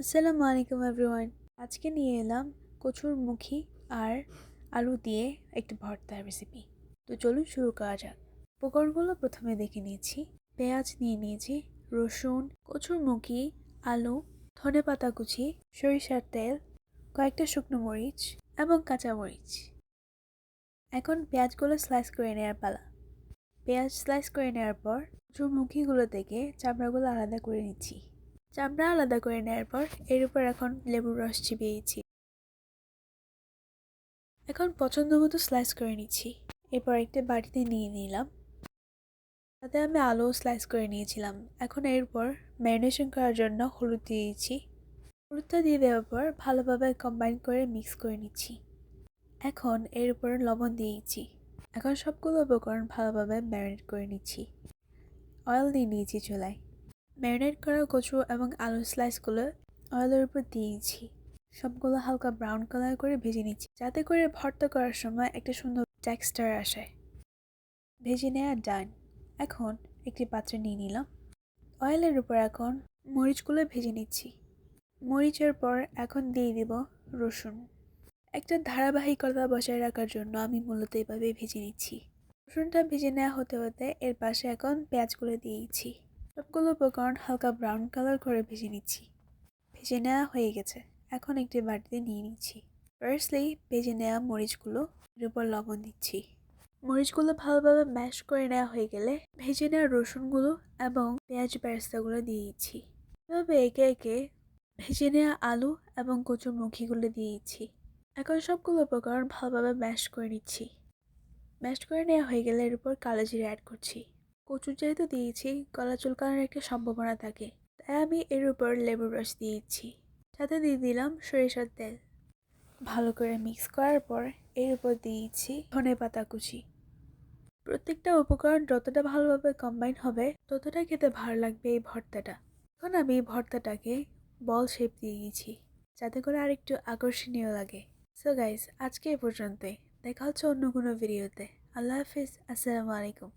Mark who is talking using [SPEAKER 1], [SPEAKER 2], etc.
[SPEAKER 1] আসসালামু আলাইকুম এভরিওয়ান। আজকে নিয়ে এলাম কচুর মুখী আর আলু দিয়ে একটি ভর্তার রেসিপি তো চলুন শুরু করা যাক। উপকরণগুলো প্রথমে দেখে নিয়েছি। পেঁয়াজ নিয়ে নিয়েছি, রসুন, কচুর মুখী, আলু, ধনে পাতা কুচি, সরিষার তেল, কয়েকটা শুকনো মরিচ এবং কাঁচা মরিচ। এখন পেঁয়াজগুলো স্লাইস করে নেওয়ার পালা। পেঁয়াজ স্লাইস করে নেওয়ার পর কচুর মুখিগুলো থেকে চামড়াগুলো আলাদা করে নিচ্ছি। চামড়া আলাদা করে নেওয়ার পর এর উপর এখন লেবুর রস চিবিয়েছি এখন পছন্দ মতো স্লাইস করে নিচ্ছি। এরপর একটা বাটিতে নিয়ে নিলাম। তাতে আমি আলু স্লাইস করে নিয়েছিলাম। এখন এরপর ম্যারিনেশন করার জন্য হলুদ দিয়েছি হলুদটা দিয়ে দেওয়ার পর ভালোভাবে কম্বাইন করে মিক্স করে নিচ্ছি। এখন এর উপর লবণ দিয়েছি এখন সবগুলো উপকরণ ভালোভাবে ম্যারিনেট করে নিচ্ছি। অয়েল দিয়ে নিয়েছি চুলায়। ম্যারিনেট করা কচু এবং আলুর স্লাইসগুলো অয়েলের উপর দিয়েছি সবগুলো হালকা ব্রাউন কালার করে ভেজে নিচ্ছি। যাতে করে ভর্তা করার সময় একটা সুন্দর টেক্সচার আসে। ভেজে নেওয়া ডান এখন একটি পাত্রে নিয়ে নিলাম। অয়েলের উপর এখন মরিচগুলো ভেজে নিচ্ছি। মরিচের পর এখন দিয়ে দিব রসুন। একটা ধারাবাহিকতা বজায় রাখার জন্য আমি মূলত এভাবে ভেজে নিচ্ছি। রসুনটা ভেজে নেওয়া হতে হতে এর পাশে এখন পেঁয়াজগুলো দিয়েছি সবগুলো উপকরণ হালকা ব্রাউন কালার করে ভেজে নিচ্ছি। ভেজে নেওয়া হয়ে গেছে। এখন একটি বাটিতে নিয়ে নিচ্ছি। ফার্স্টলি ভেজে নেওয়া মরিচগুলো এর উপর লবণ দিচ্ছি। মরিচগুলো ভালোভাবে ম্যাশ করে নেওয়া হয়ে গেলে ভেজে নেওয়া রসুনগুলো এবং পেঁয়াজ বেরেস্তাগুলো দিয়ে দিচ্ছি। এভাবে একে একে ভেজে নেওয়া আলু এবং কচুর মুখিগুলো দিয়ে দিচ্ছি। এখন সবগুলো উপকরণ ভালোভাবে ম্যাশ করে নিচ্ছি। ম্যাশ করে নেওয়া হয়ে গেলে এর উপর কালো জিরে অ্যাড করছি। কচুর যেহেতু দিয়েছি, গলা চুলকানোর একটা সম্ভাবনা থাকে, তাই আমি এর উপর লেবুর রস দিয়েছি। সাথে দিয়ে দিলাম সরিষার তেল। ভালো করে মিক্স করার পর এর উপর দিয়েছি ধনে পাতা কুচি। প্রত্যেকটা উপকরণ যতটা ভালোভাবে কম্বাইন হবে ততটা খেতে ভালো লাগবে এই ভর্তাটা। এখন আমি ভর্তাটাকে বল শেপ দিয়ে দিয়েছি, যাতে করে আরেকটু আকর্ষণীয় লাগে। সো গাইজ আজকে এ পর্যন্তই। দেখা হচ্ছে অন্য কোনো ভিডিওতে আল্লাহ হাফিজ। আসসালামু আলাইকুম।